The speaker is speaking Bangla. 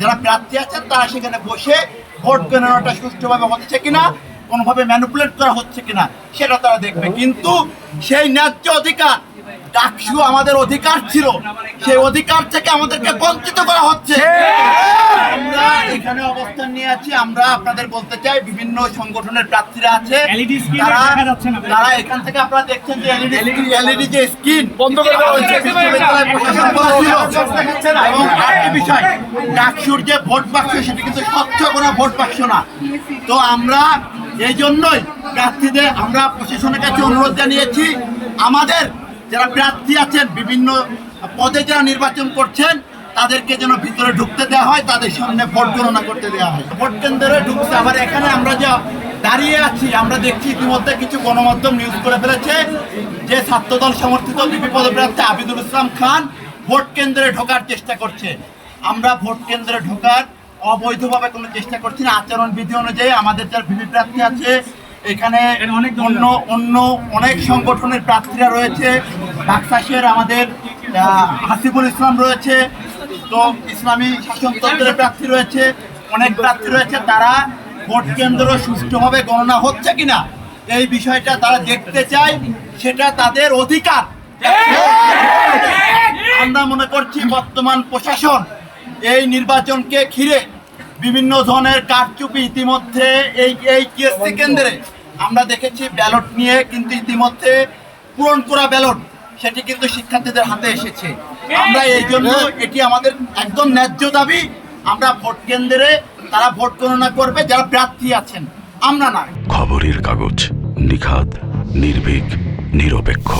যারা প্রার্থী আছেন তারা সেখানে বসে ভোট গণনাটা সুষ্ঠুভাবে হচ্ছে কিনা কোনোভাবে ম্যানিপুলেট করা হচ্ছে কিনা সেটা তারা দেখবে কিন্তু সেই ন্যায্য অধিকার ডাকসু আমাদের অধিকার ছিল সেই অধিকার থেকে আমাদেরকে বঞ্চিত করা হচ্ছে আমরা এখানে অবস্থান নিয়ে আছি আমরা আপনাদের বলতে চাই বিভিন্ন সংগঠনের প্রার্থীরা আছে তারা দেখা যাচ্ছে না। তারা এখান থেকে আপনারা দেখছেন যে এলইডি এলইডি যে স্ক্রিন বন্ধ করে দেওয়া হয়েছে বিশ্ববিদ্যালয় প্রশাসন এবং বিষয়। ডাকসুর যে ভোট বাক্স সেটা কিন্তু স্বচ্ছ কোনো ভোট বাক্স না। তো আমরা এই জন্যই প্রার্থীদের আমরা প্রশাসনের কাছে অনুরোধ জানিয়েছি আমাদের যারা প্রার্থী আছেন বিভিন্ন পদে যারা নির্বাচন করছেন তাদেরকে যেন ভিতরে ঢুকতে দেওয়া হয় তাদের সামনে ভোট গণনা করতে দেওয়া হয়। ভোট কেন্দ্রে ঢুকছে আবার এখানে আমরা যা দাঁড়িয়ে আছি আমরা দেখছি ইতিমধ্যে কিছু গণমাধ্যম নিউজ করে ফেলেছে যে ছাত্রদল সমর্থিত বিপি পদপ্রার্থী আবিদুল ইসলাম খান ভোট কেন্দ্রে ঢোকার চেষ্টা করছে। আমরা ভোট কেন্দ্রে ঢোকার অবৈধভাবে কোনো চেষ্টা করছি না। আচরণ বিধি অনুযায়ী আমাদের যার ভিভি প্রার্থী আছে, এখানে অনেক অন্য অন্য অনেক সংগঠনের প্রার্থীরা রয়েছে। বাক্সাসের আমাদের হাসিবুল ইসলাম রয়েছে। তো ইসলামী শাসনতন্ত্রের প্রার্থী রয়েছে, অনেক প্রার্থী রয়েছে। তারা ভোট কেন্দ্র সুষ্ঠুভাবে গণনা হচ্ছে কিনা, এই বিষয়টা তারা দেখতে চায়, সেটা তাদের অধিকার। আমরা মনে করছি বর্তমান প্রশাসন এই নির্বাচনকে ঘিরে বিভিন্ন ধরনের কারচুপি ইতিমধ্যে এই এই কেসি কেন্দ্রে আমরা দেখেছি ব্যালট নিয়ে কিন্তু ইতিমধ্যে পূরণ করা ব্যালট, সেটি কিন্তু শিক্ষার্থীদের হাতে এসেছে। আমরা এই জন্য এটি আমাদের একদম ন্যায্য দাবি। আমরা ভোট কেন্দ্রে তারা ভোট গণনা করবে, যারা প্রার্থী আছেন। আমরা না খবরের কাগজ নিখাত নির্ভীক, নিরপেক্ষ।